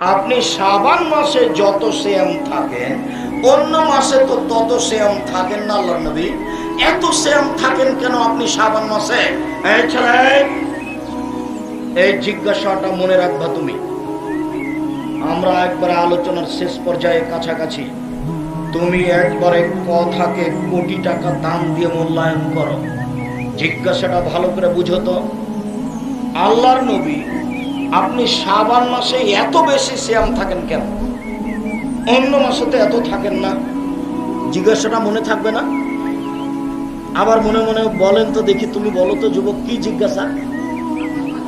আপনি সাবান মাসে যত শ্যাম থাকেন, অন্য মাসে তো তত শ্যাম থাকেন না আল্লাহ নবী। এত শ্যাম থাকেন কেন আপনি সাবান মাসে? এই জিজ্ঞাসাটা মনে রাখবা তুমি। আমরা একবার আলোচনার শেষ পর্যায়ে কাছাকাছি। তুমি একবারে কথাকে কোটি টাকা দাম দিয়ে মূল্যায়ন করো। জিজ্ঞাসাটা ভালো করে বুঝো তো। আল্লাহর নবী আপনি সাবান মাসে এত বেশি শ্যাম থাকেন কেন? অন্য মাসে তো এত থাকেন না। জিজ্ঞাসাটা মনে থাকবে না? আবার মনে মনে বলেন তো দেখি তুমি বলো তো যুবক, কি জিজ্ঞাসা?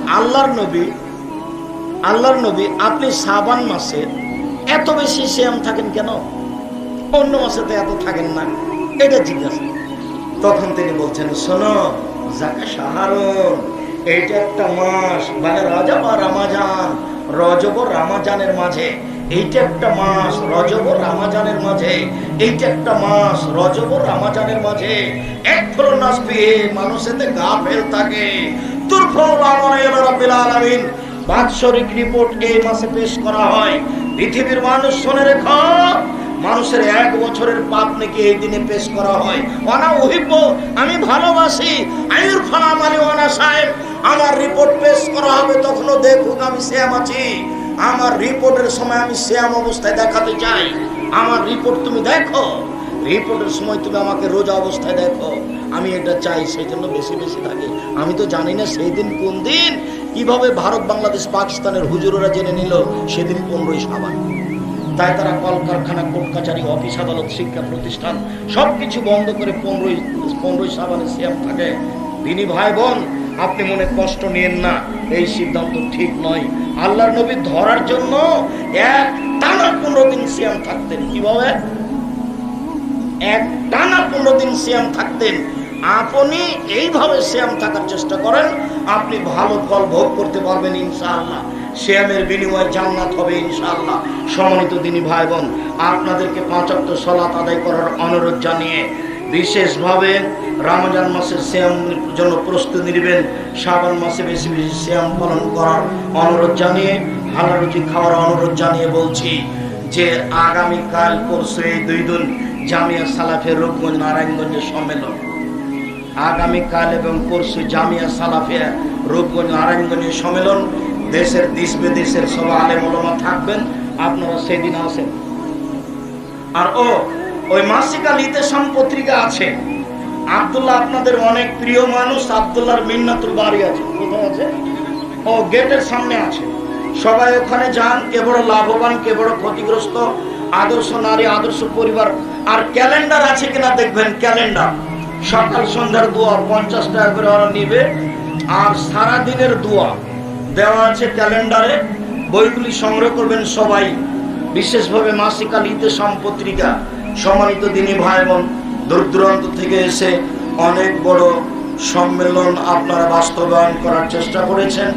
আল্লাহর নবী আল্লাহর নবী, আপনি সাবান মাসে এত বেশি শ্যাম থাকেন কেন? অন্য মাসে তো এত থাকেন না। এটা জিজ্ঞাসা। তখন তিনি বলছেন, শোনো যাকে সাহারণ এইটা একটা মাস মানে রজব আর রামাজান, রজব রামাজানের মাঝে। এইটা একটা মাস, রজব রামাজানের মাঝে। এইটা একটা মাস, রজব রামাজানের মাঝে। এক ফলো নাসবি মানুষেতে গা ফেল থাকে। বাৎসরিক রিপোর্ট এই মাসে পেশ করা হয়। পৃথিবীর মানুষ শুনে রেখো, মানুষের এক বছরের পাপ নাকি এই দিনে পেশ করা হয়। আমি ভালোবাসি। আয়ুর ফানা মানে সাহেব, আমার রিপোর্ট পেশ করা হবে, তখনও দেখুক আমি শ্যাম আছি। আমার রিপোর্টের সময় আমি শ্যাম অবস্থায় দেখাতে চাই। আমার রিপোর্ট তুমি দেখো। রিপোর্টের সময় তুমি আমাকে রোজা অবস্থায় দেখো। আমি এটা চাই, সেই জন্য বেশি বেশি থাকে। আমি তো জানি না সেই দিন কোন দিন কীভাবে ভারত, বাংলাদেশ, পাকিস্তানের হুজুরেরা জেনে নিল, সেদিন পনেরোই সাবান তাই তারা কলকারখানা কোর্ট কাছারি অফিস, আদালত, শিক্ষা প্রতিষ্ঠান সব কিছু বন্ধ করে পনেরোই পনেরোই সাবানে সিয়াম থাকে। তিনি ভাই বোন আপনি মনে কষ্ট নিয়েন না, এই সিদ্ধান্ত ঠিক নয়। আল্লাহর নবী ধরার জন্য এক টানা পনেরো দিন সিয়াম থাকতেন। কীভাবে এক টানা পনেরো দিন সিয়াম থাকতেন। আপনি এইভাবে শ্যাম থাকার চেষ্টা করেন, আপনি ভালো ফল ভোগ করতে পারবেন ইনশাআল্লাহ। শ্যামের বিনিময়ে জান্নাত হবে ইনশাআল্লাহ। সম্মানিত দিনী ভাই বোন আপনাদেরকে পাঁচাত্ত সলাত আদায় করার অনুরোধ জানিয়ে বিশেষভাবে রমজান মাসের শ্যাম জন্য প্রস্তুতি নেবেন শ্রাবণ মাসে বেশি বেশি শ্যাম পালন করার অনুরোধ জানিয়ে হালারুচি খাওয়ার অনুরোধ জানিয়ে বলছি যে আগামীকাল পরশু এই দুই দিন জামিয়া সালাফের রূপগঞ্জ নারায়ণগঞ্জের সম্মেলন। আগামীকাল এবং পরশু জামিয়া সালাফিয়া রূপগঞ্জ নারায়ণগঞ্জের সম্মেলন। দেশের দেশ বিদেশের সব আলেম থাকবেন, আপনারা সেদিন আসেন। আর ও, ওই মাসিকা লিতেশন পত্রিকা আছে। আব্দুল্লাহ আপনাদের অনেক প্রিয় মানুষ, আব্দুল্লাহর মিন্নাতুল বাড়ি আছে। কোথায় আছে? ও, গেটের সামনে আছে। সবাই ওখানে যান, কে বড় লাভবান, কে বড় ক্ষতিগ্রস্ত, আদর্শ নারী, আদর্শ পরিবার। আর ক্যালেন্ডার আছে কিনা দেখবেন, ক্যালেন্ডার। সকাল সন্ধ্যার দোয়া, পঞ্চাশ টাকা করে ওরা নিবে। আর সারা দিনের দোয়া দেওয়া আছে ক্যালেন্ডারে। বইগুলি সংগ্রহ করবেন সবাই। বিশেষভাবে মাসিকাল ইতেশাম পত্রিকা সম্মানিত দিনী ভাই বোন। দূর দূরান্ত থেকে এসে অনেক বড় সম্মেলন আপনারা বাস্তবায়ন করার চেষ্টা করেছেন।